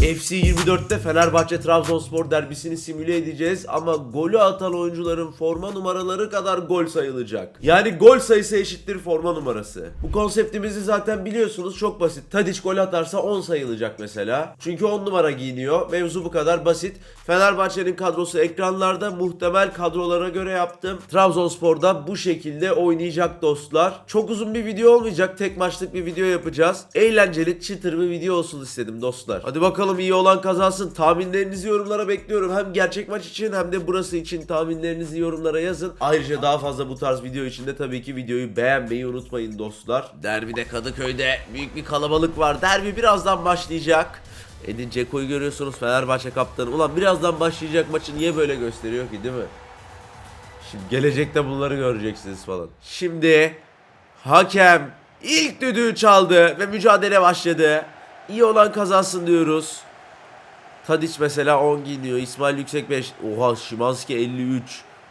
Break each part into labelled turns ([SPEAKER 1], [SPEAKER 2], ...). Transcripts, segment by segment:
[SPEAKER 1] FC 24'te Fenerbahçe Trabzonspor derbisini simüle edeceğiz ama golü atan oyuncuların forma numaraları kadar gol sayılacak. Yani gol sayısı eşittir forma numarası. Bu konseptimizi zaten biliyorsunuz çok basit. Tadiç gol atarsa 10 sayılacak mesela. Çünkü 10 numara giyiniyor. Mevzu bu kadar basit. Fenerbahçe'nin kadrosu ekranlarda muhtemel kadrolara göre yaptım. Trabzonspor'da bu şekilde oynayacak dostlar. Çok uzun bir video olmayacak. Tek maçlık bir video yapacağız. Eğlenceli, çıtır bir video olsun istedim dostlar. Hadi bakalım iyi olan kazansın. Tahminlerinizi yorumlara bekliyorum. Hem gerçek maç için hem de burası için tahminlerinizi yorumlara yazın. Ayrıca daha fazla bu tarz video için de tabii ki videoyu beğenmeyi unutmayın dostlar. Derbide Kadıköy'de büyük bir kalabalık var. Derbi birazdan başlayacak. Edin Dzeko'yu görüyorsunuz Fenerbahçe kaptanı. Ulan birazdan başlayacak maçı niye böyle gösteriyor ki değil mi? Şimdi gelecekte bunları göreceksiniz falan. Şimdi hakem ilk düdüğü çaldı ve mücadele başladı. İyi olan kazansın diyoruz. Tadiç mesela 10 giyiniyor. İsmail Yüksek 5. Oha Şimanski 53.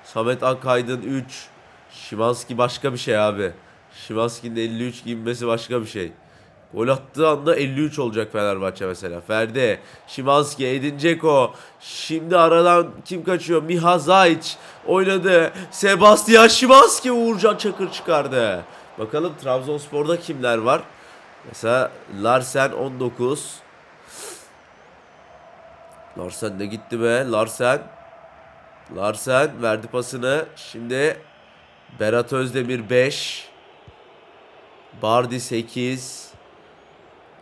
[SPEAKER 1] Samet Akaydın 3. Şimanski başka bir şey abi. Şimanski'nin 53 giyinmesi başka bir şey. Gol attığı anda 53 olacak Fenerbahçe mesela. Ferdi, Şimanski, Edin Dzeko. Şimdi aradan kim kaçıyor? Miha Zayç oynadı. Sebastian Şimanski Uğurcan Çakır çıkardı. Bakalım Trabzonspor'da kimler var? Mesela Larsen 19. Larsen de gitti be. Larsen. Larsen verdi pasını. Şimdi Berat Özdemir 5. Bardi 8.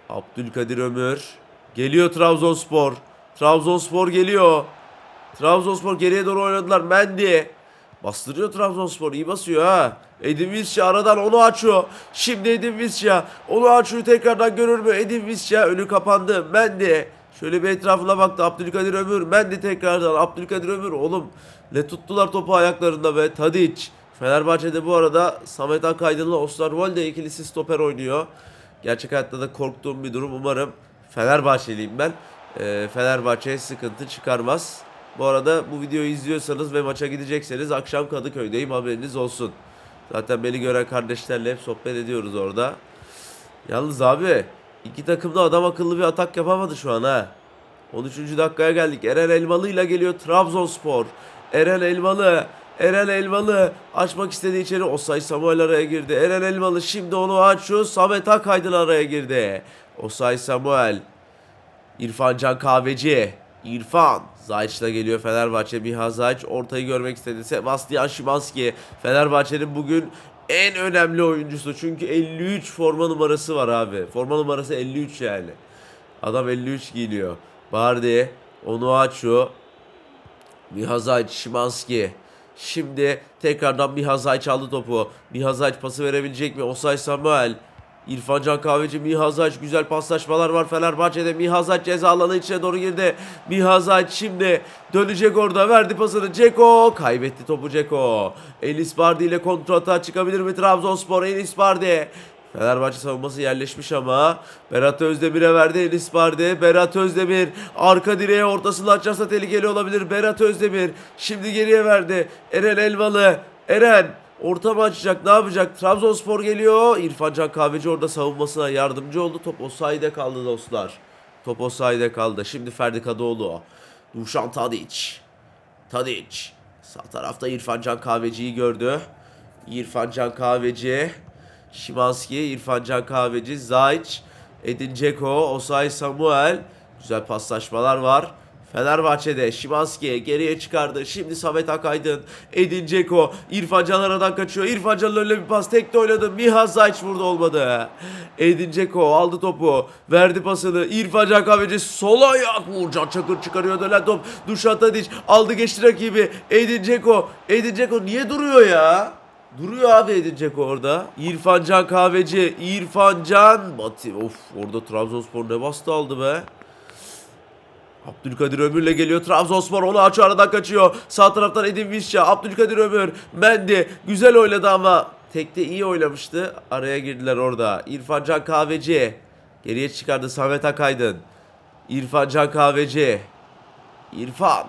[SPEAKER 1] Abdülkadir Ömür. Geliyor Trabzonspor. Trabzonspor geliyor. Trabzonspor geriye doğru oynadılar. Mendy. Bastırıyor Trabzonspor. iyi basıyor ha. Edin Visca aradan onu açıyor. Şimdi Edin Visca. Onu açıyor tekrardan görür mü? Edin Visca önü kapandı. Mendy. Şöyle bir etrafına baktı. Abdülkadir Ömür. Mendy tekrardan. Abdülkadir Ömür. Oğlum ne tuttular topu ayaklarında be. Tadic. Fenerbahçe'de bu arada Samet Akaydın'la Osterwolde ikilisi stoper oynuyor. Gerçek hayatta da korktuğum bir durum. Umarım Fenerbahçeliyim ben. Ee, Fenerbahçe'ye sıkıntı çıkarmaz. Bu arada bu videoyu izliyorsanız ve maça gidecekseniz akşam Kadıköy'deyim haberiniz olsun. Zaten beni gören kardeşlerle hep sohbet ediyoruz orada. Yalnız abi iki takım da adam akıllı bir atak yapamadı şu an ha. 13. dakikaya geldik. Eren Elmalı ile geliyor Trabzonspor. Eren Elmalı. Eren Elmalı açmak istediği içeri Osay Samuel araya girdi. Eren Elmalı şimdi onu açıyor. Samet Akaydın araya girdi. Osay Samuel. İrfan Can Kahveci. İrfan. Zayç'la geliyor Fenerbahçe. Miha Zayç ortayı görmek istedi. Sebastian Szymanski. Fenerbahçe'nin bugün en önemli oyuncusu. Çünkü 53 forma numarası var abi. Forma numarası 53 yani. Adam 53 giyiniyor. Bardi. Onu açıyor. Miha Zayç, Szymanski. Şimdi tekrardan Miha Zayç aldı topu. Miha Zayç pası verebilecek mi? Osay Samuel. İrfan Can Kahveci, Miha Zayç güzel paslaşmalar var Fenerbahçe'de. Miha Zayç ceza alanı içine doğru girdi. Miha Zayç şimdi dönecek orada. Verdi pasını. Ceko kaybetti topu Ceko. Enis Bardi ile kontrata çıkabilir mi Trabzonspor? Enis Bardi. Fenerbahçe savunması yerleşmiş ama Berat Özdemir'e verdi Enis Bardi. Berat Özdemir arka direğe ortasını açarsa tehlikeli olabilir. Berat Özdemir şimdi geriye verdi. Eren Elmalı. Eren orta mı açacak ne yapacak? Trabzonspor geliyor. İrfan Can Kahveci orada savunmasına yardımcı oldu. Top offside'e kaldı dostlar. Top offside'e kaldı. Şimdi Ferdi Kadıoğlu. Duşan Tadic. Tadic. Sağ tarafta İrfan Can Kahveci'yi gördü. İrfan Can Kahveci. Şimanski, İrfan Can Kahveci, Zayç, Edin Dzeko, Osay Samuel. Güzel paslaşmalar var. Fenerbahçe'de Şimanski geriye çıkardı. Şimdi Samet Akaydın, Edin Dzeko, İrfan Can kaçıyor. İrfan Can'ın önüne bir pas tekte oynadı. Miha Zayç burada olmadı. Edin Dzeko aldı topu. Verdi pasını. İrfan Can Kahveci sol ayak. Uğurcan Çakır çıkarıyor dönen top. Duşan Tadic aldı geçti rakibi. Edin Dzeko. Edin Dzeko niye duruyor ya? Duruyor abi Edin Dzeko orada. İrfan Can Kahveci. İrfan Can. Batı. Of orada Trabzonspor ne bastı aldı be. Abdülkadir Ömür'le geliyor Trabzonspor onu açıyor aradan kaçıyor. Sağ taraftan Edin Visca, Abdülkadir Ömür, Mendy güzel oynadı ama tekte iyi oynamıştı. Araya girdiler orada. İrfan Can Kahveci geriye çıkardı Samet Akaydın. İrfan Can Kahveci. İrfan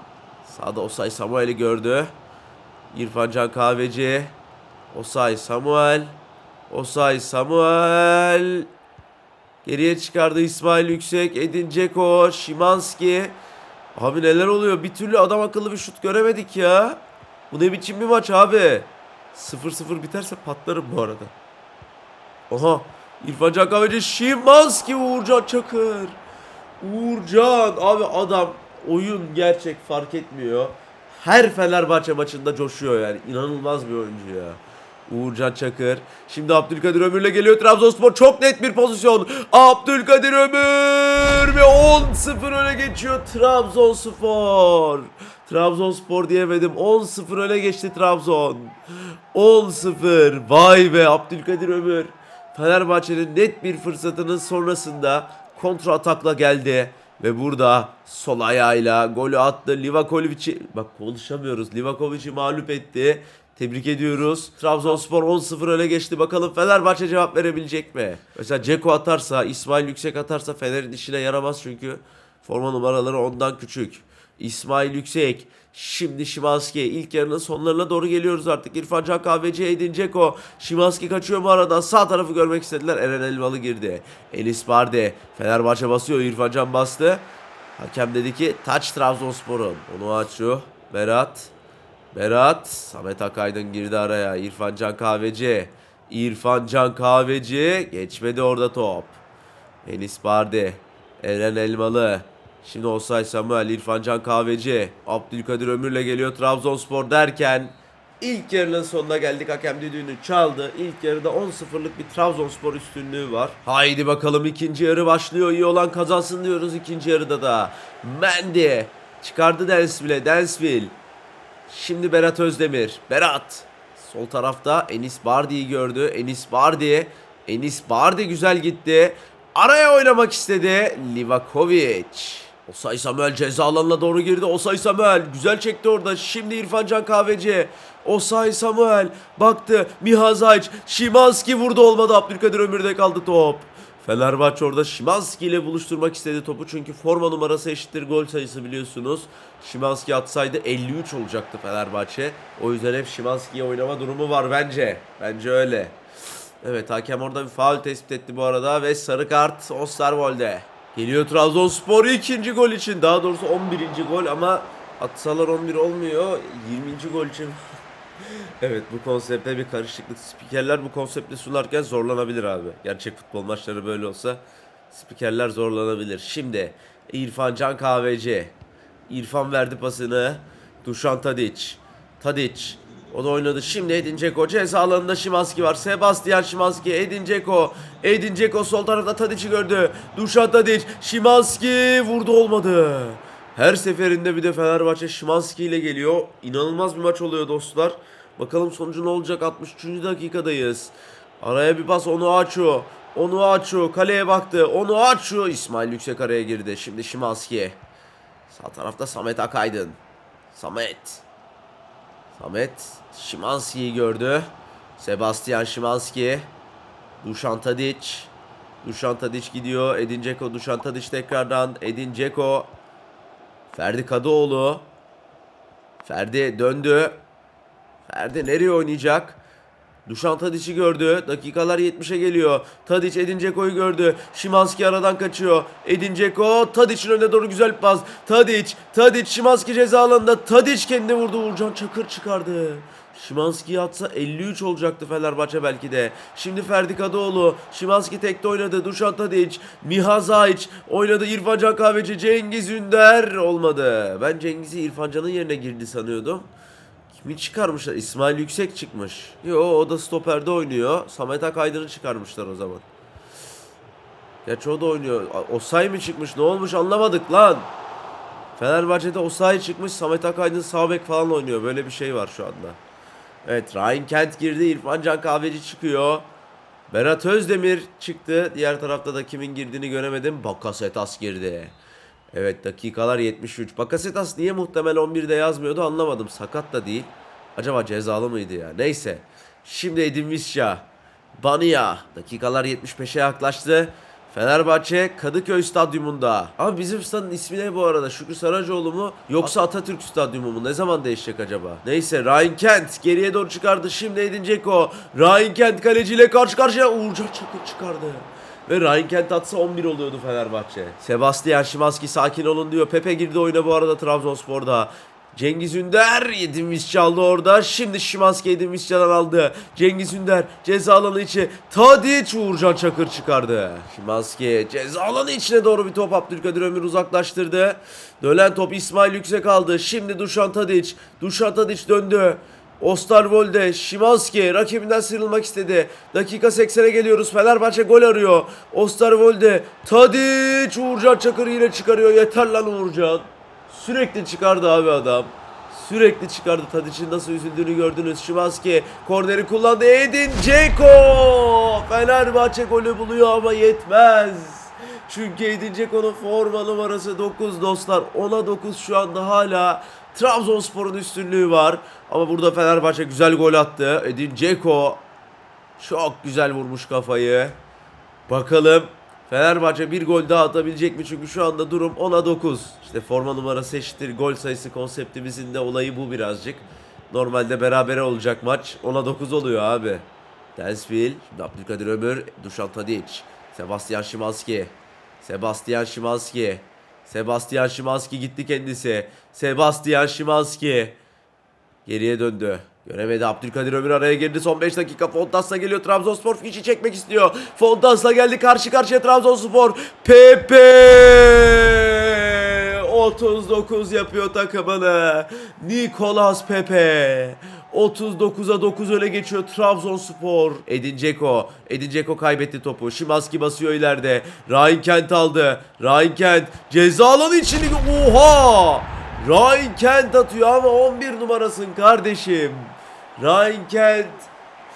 [SPEAKER 1] sağda Osay Samuel'i gördü. İrfan Can Kahveci. Osay Samuel. Osay Samuel. Geriye çıkardı İsmail Yüksek. Edin Dzeko. Şimanski. Abi neler oluyor? Bir türlü adam akıllı bir şut göremedik ya. Bu ne biçim bir maç abi? 0-0 biterse patlarım bu arada. Oha. İrfan Can Kahveci Şimanski Uğurcan Çakır. Uğurcan abi adam oyun gerçek fark etmiyor. Her Fenerbahçe maçında coşuyor yani. İnanılmaz bir oyuncu ya. Uğurcan Çakır. Şimdi Abdülkadir Ömür'le geliyor Trabzonspor. Çok net bir pozisyon. Abdülkadir Ömür ve 10-0 öne geçiyor Trabzonspor. Trabzonspor diyemedim. 10-0 öne geçti Trabzon. 10-0. Vay be Abdülkadir Ömür. Fenerbahçe'nin net bir fırsatının sonrasında kontra atakla geldi. Ve burada sol ayağıyla golü attı. Livakovic'i bak konuşamıyoruz. Livakovic'i mağlup etti. Tebrik ediyoruz. Trabzonspor 10-0 öne geçti. Bakalım Fenerbahçe cevap verebilecek mi? Mesela Ceko atarsa, İsmail Yüksek atarsa Fener'in işine yaramaz çünkü forma numaraları ondan küçük. İsmail Yüksek. Şimdi Şimanski. ilk yarının sonlarına doğru geliyoruz artık. İrfan Can Kahveci, Edin Dzeko. Şimanski kaçıyor mu aradan? Sağ tarafı görmek istediler. Eren Elmalı girdi. Enis Barde. Fenerbahçe basıyor. İrfan Can bastı. Hakem dedi ki taç Trabzonspor'un. Onu açıyor. Berat. Berat. Samet Akaydın girdi araya. İrfan Can Kahveci. İrfan Can Kahveci. Geçmedi orada top. Enis Bardi. Eren Elmalı. Şimdi Osay Samuel, İrfan Can Kahveci. Abdülkadir Ömür'le geliyor Trabzonspor derken ilk yarının sonuna geldik. Hakem düdüğünü çaldı. İlk yarıda 10-0'lık bir Trabzonspor üstünlüğü var. Haydi bakalım ikinci yarı başlıyor. İyi olan kazansın diyoruz ikinci yarıda da. Mendy çıkardı Densville. Densville. Şimdi Berat Özdemir. Berat. Sol tarafta Enis Bardi'yi gördü. Enis Bardi. Enis Bardi güzel gitti. Araya oynamak istedi. Livakovic. Osay Samuel ceza alanına doğru girdi. Osay Samuel güzel çekti orada. Şimdi İrfan Can Kahveci. Osay Samuel baktı. Miha Zayç. Şimanski vurdu olmadı. Abdülkadir Ömür'de kaldı top. Fenerbahçe orada Şimanski ile buluşturmak istedi topu çünkü forma numarası eşittir gol sayısı biliyorsunuz. Şimanski atsaydı 53 olacaktı Fenerbahçe. O yüzden hep Şimanski'ye oynama durumu var bence. Bence öyle. Evet hakem orada bir faul tespit etti bu arada ve sarı kart Osterwolde. Geliyor Trabzonspor ikinci gol için. Daha doğrusu 11. gol ama atsalar 11 olmuyor. 20. gol için Evet bu konsepte bir karışıklık. Spikerler bu konsepti sunarken zorlanabilir abi. Gerçek futbol maçları böyle olsa spikerler zorlanabilir. Şimdi İrfan Can Kahveci. İrfan verdi pasını. Dušan Tadic. Tadic. O da oynadı. Şimdi Edin Dzeko. Ceza alanında Şimanski var. Sebastian Şimanski. Edin Dzeko. Edin Dzeko sol tarafta Tadic'i gördü. Dušan Tadic. Şimanski vurdu olmadı. Her seferinde bir de Fenerbahçe Şimanski ile geliyor. İnanılmaz bir maç oluyor dostlar. Bakalım sonucu ne olacak 63. dakikadayız. Araya bir pas onu açıyor. Onu açıyor. Kaleye baktı. Onu açıyor. İsmail Yüksek araya girdi. Şimdi Şimanski. Sağ tarafta Samet Akaydın. Samet. Samet Şimanski'yi gördü. Sebastian Şimanski. Dušan Tadic. Dušan Tadic gidiyor. Edin Dzeko. Dušan Tadic tekrardan. Edin Dzeko. Ferdi Kadıoğlu. Ferdi döndü. Ferdi nereye oynayacak? Dušan Tadic'i gördü. Dakikalar 70'e geliyor. Tadic Edin Dzeko'yu gördü. Şimanski aradan kaçıyor. Edin Dzeko Tadic'in önüne doğru güzel bir pas. Tadic, Tadic Şimanski ceza alanında. Tadic kendine vurdu. Uğurcan Çakır çıkardı. Şimanski atsa 53 olacaktı Fenerbahçe belki de. Şimdi Ferdi Kadıoğlu. Şimanski tekte oynadı. Dušan Tadic. Miha Zayç oynadı. İrfan Can Kahveci. Cengiz Ünder olmadı. Ben Cengiz'i İrfan Can'ın yerine girdi sanıyordum. Kimi çıkarmışlar? İsmail Yüksek çıkmış. Yo o da stoperde oynuyor. Samet Akaydın'ı çıkarmışlar o zaman. Gerçi o da oynuyor. Osay mı çıkmış? Ne olmuş anlamadık lan. Fenerbahçe'de Osay çıkmış. Samet Akaydın sağ bek falan oynuyor. Böyle bir şey var şu anda. Evet Ryan Kent girdi. İrfan Can Kahveci çıkıyor. Berat Özdemir çıktı. Diğer tarafta da kimin girdiğini göremedim. Bakasetas girdi. Evet dakikalar 73. Bakasetas niye muhtemel 11'de yazmıyordu anlamadım. Sakat da değil. Acaba cezalı mıydı ya? Neyse. Şimdi Edin Visca. Bania. Dakikalar 75'e yaklaştı. Fenerbahçe Kadıköy Stadyumunda. Ama bizim stadın ismi ne bu arada? Şükrü Saracoğlu mu? Yoksa Atatürk Stadyumu mu? Ne zaman değişecek acaba? Neyse Ryan Kent geriye doğru çıkardı. Şimdi Edin Dzeko. Ryan Kent kaleciyle karşı karşıya. Uğurcan Çakır çıkardı. ve Ryan Kent atsa 11 oluyordu Fenerbahçe. Sebastian Szymanski sakin olun diyor. Pepe girdi oyuna bu arada Trabzonspor'da. Cengiz Ünder Edin Visca aldı orada. Şimdi Şimanski Edin Visca'dan aldı. Cengiz Ünder ceza alanı içi. Tadic Uğurcan Çakır çıkardı. Şimanski ceza alanı içine doğru bir top Abdülkadir Ömür uzaklaştırdı. Dönen top İsmail Yüksek aldı. Şimdi Dušan Tadic. Dušan Tadic döndü. Osterwolde, Şimanski rakibinden sıyrılmak istedi. Dakika 80'e geliyoruz. Fenerbahçe gol arıyor. Osterwolde, Tadic, Uğurcan Çakır yine çıkarıyor. Yeter lan Uğurcan. Sürekli çıkardı abi adam. Sürekli çıkardı. Tadic'in nasıl üzüldüğünü gördünüz. Şimanski korneri kullandı. Edin Dzeko. Fenerbahçe golü buluyor ama yetmez. Çünkü Edin Dzeko'nun forma numarası 9 dostlar. 10'a 9 şu anda hala Trabzonspor'un üstünlüğü var. Ama burada Fenerbahçe güzel gol attı. Edin Dzeko çok güzel vurmuş kafayı. Bakalım Fenerbahçe bir gol daha atabilecek mi? Çünkü şu anda durum 10'a 9. İşte forma numarası eşittir gol sayısı konseptimizin de olayı bu birazcık. Normalde berabere olacak maç. 10'a 9 oluyor abi. Şimdi Abdülkadir Ömür, Dušan Tadic, Sebastian Szymanski, Sebastian Szymanski, Sebastian Szymanski gitti kendisi. Sebastian Szymanski geriye döndü. Göremedi Abdülkadir Ömür araya girdi. Son 5 dakika Fontas'la geliyor. Trabzonspor fişi çekmek istiyor. Fontas'la geldi karşı karşıya Trabzonspor. Pepe 39 yapıyor takımını. Nicolas Pepe 39'a 9 öne geçiyor Trabzonspor. Edin Dzeko. Edin Dzeko kaybetti topu. Şimanski basıyor ileride. Ryan Kent aldı. Ryan Kent ceza alanı içini oha! Ryan Kent atıyor ama 11 numarasın kardeşim. Ryan Kent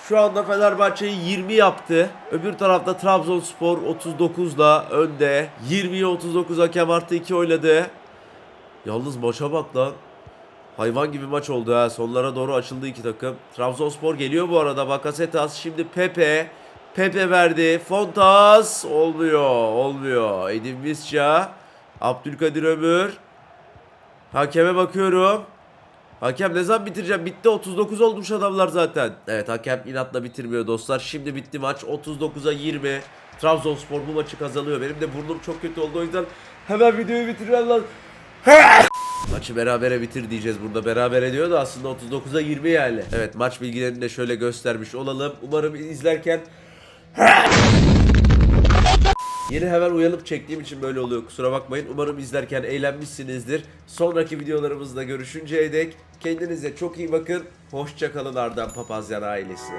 [SPEAKER 1] şu anda Fenerbahçe'yi 20 yaptı. Öbür tarafta Trabzonspor 39'la önde. 20'ye 39 hakem artı 2 oynadı. Yalnız maça bak lan. Hayvan gibi maç oldu ha. Sonlara doğru açıldı iki takım. Trabzonspor geliyor bu arada. Bakasetas şimdi Pepe. Pepe verdi. Fontas. Olmuyor. Olmuyor. Edin Visca. Abdülkadir Ömür. Hakeme bakıyorum. Hakem ne zaman bitireceğim? Bitti 39 olmuş adamlar zaten. Evet hakem inatla bitirmiyor dostlar. Şimdi bitti maç 39'a 20. Trabzonspor bu maçı kazanıyor. Benim de burnum çok kötü oldu o yüzden hemen videoyu bitirmem lazım. Maçı berabere bitir diyeceğiz burada. Beraber ediyor da aslında 39'a 20 yani. Evet maç bilgilerini de şöyle göstermiş olalım. Umarım izlerken Yeni hemen uyanıp çektiğim için böyle oluyor kusura bakmayın. Umarım izlerken eğlenmişsinizdir. Sonraki videolarımızda görüşünceye dek kendinize çok iyi bakın. Hoşçakalın Ardan Papazyan ailesi.